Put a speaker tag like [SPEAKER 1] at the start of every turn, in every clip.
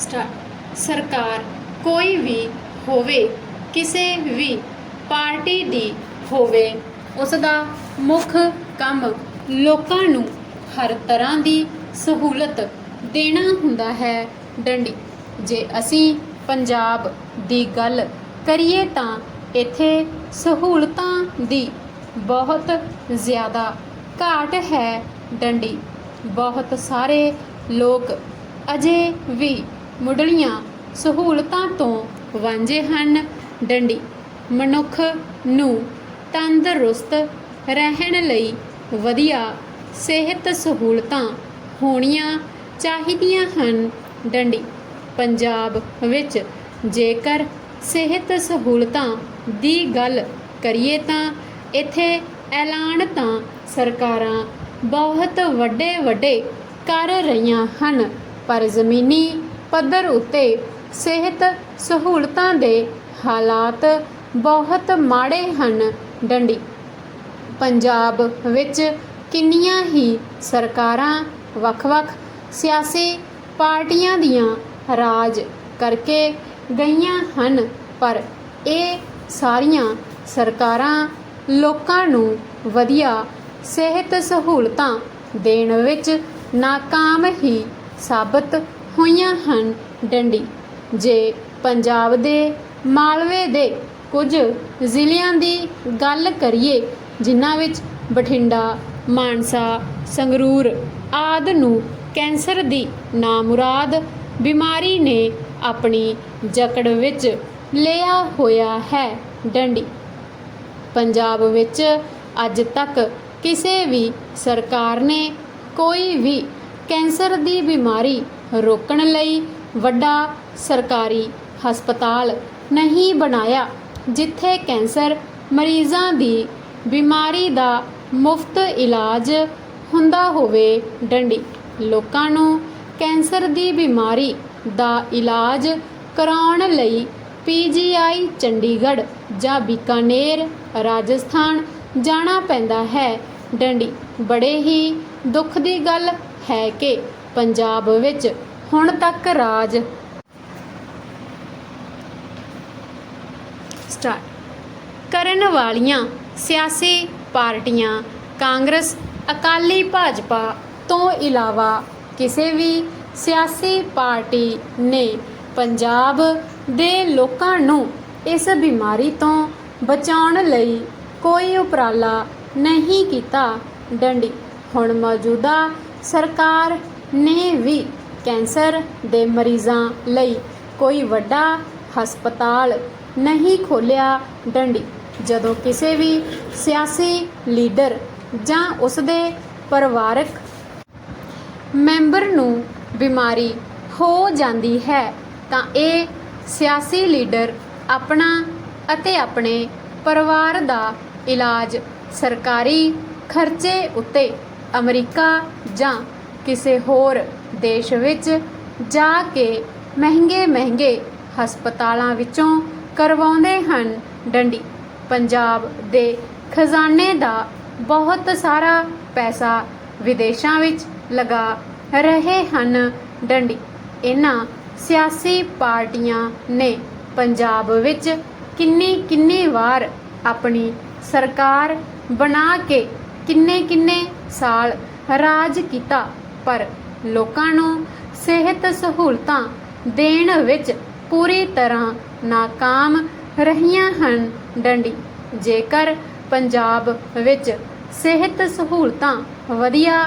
[SPEAKER 1] Start ਸਰਕਾਰ ਕੋਈ ਵੀ ਹੋਵੇ, ਕਿਸੇ ਵੀ ਪਾਰਟੀ ਦੀ ਹੋਵੇ ਉਸ ਦਾ ਮੁੱਖ ਕੰਮ ਲੋਕਾਂ ਨੂੰ ਹਰ ਤਰ੍ਹਾਂ ਦੀ ਸਹੂਲਤ ਦੇਣਾ ਹੁੰਦਾ ਹੈ। ਡੰਡੀ, ਜੇ ਅਸੀਂ ਪੰਜਾਬ ਦੀ ਗੱਲ ਕਰੀਏ ਤਾਂ ਇੱਥੇ ਸਹੂਲਤਾਂ ਦੀ ਬਹੁਤ ਜ਼ਿਆਦਾ ਘਾਟ ਹੈ। ਡੰਡੀ, ਬਹੁਤ ਸਾਰੇ ਲੋਕ ਅਜੇ ਵੀ ਮੁੱਢਲੀਆਂ ਸਹੂਲਤਾਂ ਤੋਂ ਵਾਂਝੇ ਹਨ। ਡੰਡੀ, ਮਨੁੱਖ ਨੂੰ ਤੰਦਰੁਸਤ ਰਹਿਣ ਲਈ ਵਧੀਆ ਸਿਹਤ ਸਹੂਲਤਾਂ ਹੋਣੀਆਂ ਚਾਹੀਦੀਆਂ ਹਨ। ਡੰਡੀ, ਪੰਜਾਬ ਵਿੱਚ ਜੇਕਰ ਸਿਹਤ ਸਹੂਲਤਾਂ ਦੀ ਗੱਲ ਕਰੀਏ ਤਾਂ ਇੱਥੇ ਐਲਾਨ ਤਾਂ ਸਰਕਾਰਾਂ ਬਹੁਤ ਵੱਡੇ ਵੱਡੇ ਕਰ ਰਹੀਆਂ ਹਨ, ਪਰ ਜ਼ਮੀਨੀ ਪੱਧਰ ਉੱਤੇ ਸਿਹਤ ਸਹੂਲਤਾਂ ਦੇ ਹਾਲਾਤ ਬਹੁਤ ਮਾੜੇ ਹਨ। ਡੰਡੀ, ਪੰਜਾਬ ਵਿੱਚ ਕਿੰਨੀਆਂ ਹੀ ਸਰਕਾਰਾਂ ਵੱਖ-ਵੱਖ ਸਿਆਸੀ ਪਾਰਟੀਆਂ ਦੀਆਂ ਰਾਜ ਕਰਕੇ ਗਈਆਂ ਹਨ, ਪਰ ਇਹ ਸਾਰੀਆਂ ਸਰਕਾਰਾਂ ਲੋਕਾਂ ਨੂੰ ਵਧੀਆ ਸਿਹਤ ਸਹੂਲਤਾਂ ਦੇਣ ਵਿੱਚ ਨਾਕਾਮ ਹੀ ਸਾਬਤ ਹੋਈਆਂ ਹਨ। ਡੰਡੀ, ਜੇ ਪੰਜਾਬ ਦੇ ਮਾਲਵੇ ਦੇ ਕੁਝ ਜ਼ਿਲ੍ਹਿਆਂ ਦੀ ਗੱਲ ਕਰੀਏ, ਜਿਨ੍ਹਾਂ ਵਿੱਚ ਬਠਿੰਡਾ, ਮਾਨਸਾ, ਸੰਗਰੂਰ ਆਦਿ ਨੂੰ ਕੈਂਸਰ ਦੀ ਨਾਮੁਰਾਦ ਬਿਮਾਰੀ ਨੇ ਆਪਣੀ ਜਕੜ ਵਿੱਚ ਲਿਆ ਹੋਇਆ ਹੈ। ਡੰਡੀ, ਪੰਜਾਬ ਵਿੱਚ ਅੱਜ ਤੱਕ ਕਿਸੇ ਵੀ ਸਰਕਾਰ ਨੇ ਕੋਈ ਵੀ ਕੈਂਸਰ ਦੀ ਬਿਮਾਰੀ ਰੋਕਣ ਲਈ ਵੱਡਾ ਸਰਕਾਰੀ ਹਸਪਤਾਲ ਨਹੀਂ ਬਣਾਇਆ, ਜਿੱਥੇ ਕੈਂਸਰ ਮਰੀਜ਼ਾਂ ਦੀ ਬਿਮਾਰੀ ਦਾ ਮੁਫਤ ਇਲਾਜ ਹੁੰਦਾ ਹੋਵੇ ਡੰਡੀ। ਲੋਕਾਂ ਨੂੰ ਕੈਂਸਰ ਦੀ ਬਿਮਾਰੀ ਦਾ ਇਲਾਜ ਕਰਾਉਣ ਲਈ ਪੀਜੀਆਈ ਚੰਡੀਗੜ੍ਹ ਜਾਂ ਬੀਕਾਨੇਰ, ਰਾਜਸਥਾਨ ਜਾਣਾ ਪੈਂਦਾ ਹੈ। ਡੰਡੀ, ਬੜੇ ਹੀ ਦੁੱਖ ਦੀ ਗੱਲ ਹੈ ਕਿ ਪੰਜਾਬ ਵਿੱਚ ਹੁਣ ਤੱਕ ਰਾਜ ਸਟਾਰਟ ਕਰਨ ਵਾਲੀਆਂ ਸਿਆਸੀ ਪਾਰਟੀਆਂ ਕਾਂਗਰਸ, ਅਕਾਲੀ ਭਾਜਪਾ ਤੋਂ ਇਲਾਵਾ ਕਿਸੇ ਵੀ ਸਿਆਸੀ ਪਾਰਟੀ ਨੇ ਪੰਜਾਬ ਦੇ ਲੋਕਾਂ ਨੂੰ ਇਸ ਬਿਮਾਰੀ ਤੋਂ ਬਚਾਉਣ ਲਈ ਕੋਈ ਉਪਰਾਲਾ ਨਹੀਂ ਕੀਤਾ। ਡੰਡੀ, ਹੁਣ ਮੌਜੂਦਾ ਸਰਕਾਰ ਨੇ ਵੀ ਕੈਂਸਰ ਦੇ ਮਰੀਜ਼ਾਂ ਲਈ ਕੋਈ ਵੱਡਾ ਹਸਪਤਾਲ ਨਹੀਂ ਖੋਲਿਆ ਡੰਡੀ। ਜਦੋਂ ਕਿਸੇ ਵੀ ਸਿਆਸੀ ਲੀਡਰ ਜਾਂ ਉਸਦੇ ਪਰਿਵਾਰਕ ਮੈਂਬਰ ਨੂੰ ਬਿਮਾਰੀ ਹੋ ਜਾਂਦੀ ਹੈ, ਤਾਂ ਇਹ ਸਿਆਸੀ ਲੀਡਰ ਆਪਣਾ ਅਤੇ ਆਪਣੇ ਪਰਿਵਾਰ ਦਾ ਇਲਾਜ ਸਰਕਾਰੀ ਖਰਚੇ ਉੱਤੇ ਅਮਰੀਕਾ ਜਾਂ ਕਿਸੇ ਹੋਰ ਦੇਸ਼ ਵਿੱਚ ਜਾ ਕੇ ਮਹਿੰਗੇ ਮਹਿੰਗੇ ਹਸਪਤਾਲਾਂ ਵਿੱਚੋਂ ਕਰਵਾਉਂਦੇ ਹਨ ਡੰਡੀ। ਪੰਜਾਬ ਦੇ ਖਜ਼ਾਨੇ ਦਾ ਬਹੁਤ ਸਾਰਾ ਪੈਸਾ ਵਿਦੇਸ਼ਾਂ ਵਿੱਚ ਲਗਾ ਰਹੇ ਹਨ ਡੰਡੀ। ਇਹਨਾਂ ਸਿਆਸੀ ਪਾਰਟੀਆਂ ਨੇ ਪੰਜਾਬ ਵਿੱਚ ਕਿੰਨੀ ਕਿੰਨੀ ਵਾਰ ਆਪਣੀ ਸਰਕਾਰ ਬਣਾ ਕੇ ਕਿੰਨੇ ਕਿੰਨੇ ਸਾਲ ਰਾਜ ਕੀਤਾ, ਪਰ ਲੋਕਾਂ ਨੂੰ ਸਿਹਤ ਸਹੂਲਤਾਂ ਦੇਣ ਵਿੱਚ ਪੂਰੀ ਤਰ੍ਹਾਂ ਨਾਕਾਮ ਰਹੀਆਂ ਹਨ ਡੰਡੀ। ਜੇਕਰ ਪੰਜਾਬ ਵਿੱਚ ਸਿਹਤ ਸਹੂਲਤਾਂ ਵਧੀਆ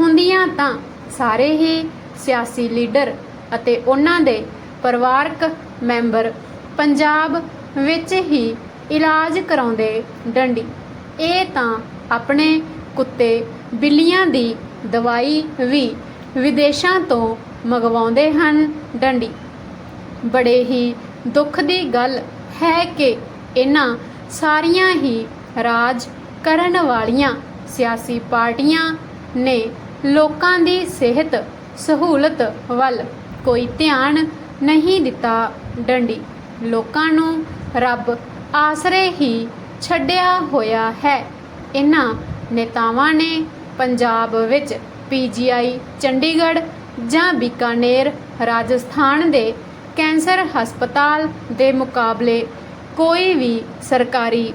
[SPEAKER 1] ਹੁੰਦੀਆਂ ਤਾਂ ਸਾਰੇ ਹੀ ਸਿਆਸੀ ਲੀਡਰ ਅਤੇ ਉਹਨਾਂ ਦੇ ਪਰਿਵਾਰਕ ਮੈਂਬਰ ਪੰਜਾਬ ਵਿੱਚ ਹੀ ਇਲਾਜ ਕਰਾਉਂਦੇ ਡੰਡੀ। ਇਹ ਤਾਂ ਆਪਣੇ ਕੁੱਤੇ ਬਿੱਲੀਆਂ ਦੀ ਦਵਾਈ ਵੀ ਵਿਦੇਸ਼ਾਂ ਤੋਂ ਮੰਗਵਾਉਂਦੇ ਹਨ। ਡੰਡੀ। ਬੜੇ ਹੀ ਦੁੱਖ ਦੀ ਗੱਲ ਹੈ ਕਿ ਇਹਨਾਂ ਸਾਰੀਆਂ ਹੀ ਰਾਜ ਕਰਨ ਵਾਲੀਆਂ ਸਿਆਸੀ ਪਾਰਟੀਆਂ ਨੇ ਲੋਕਾਂ ਦੀ ਸਿਹਤ ਸਹੂਲਤ ਵੱਲ ਕੋਈ ਧਿਆਨ ਨਹੀਂ ਦਿੱਤਾ। ਡੰਡੀ। ਲੋਕਾਂ ਨੂੰ ਰੱਬ ਆਸਰੇ ਹੀ ਛੱਡਿਆ ਹੋਇਆ ਹੈ। ਇਹਨਾਂ ਨੇਤਾਵਾਂ ਨੇ ਪੰਜਾਬ ਵਿੱਚ ਪੀਜੀਆਈ ਚੰਡੀਗੜ੍ਹ ਜਾਂ ਬੀਕਾਨੇਰ, ਰਾਜਸਥਾਨ ਦੇ ਕੈਂਸਰ ਹਸਪਤਾਲ ਦੇ ਮੁਕਾਬਲੇ ਕੋਈ ਵੀ ਸਰਕਾਰੀ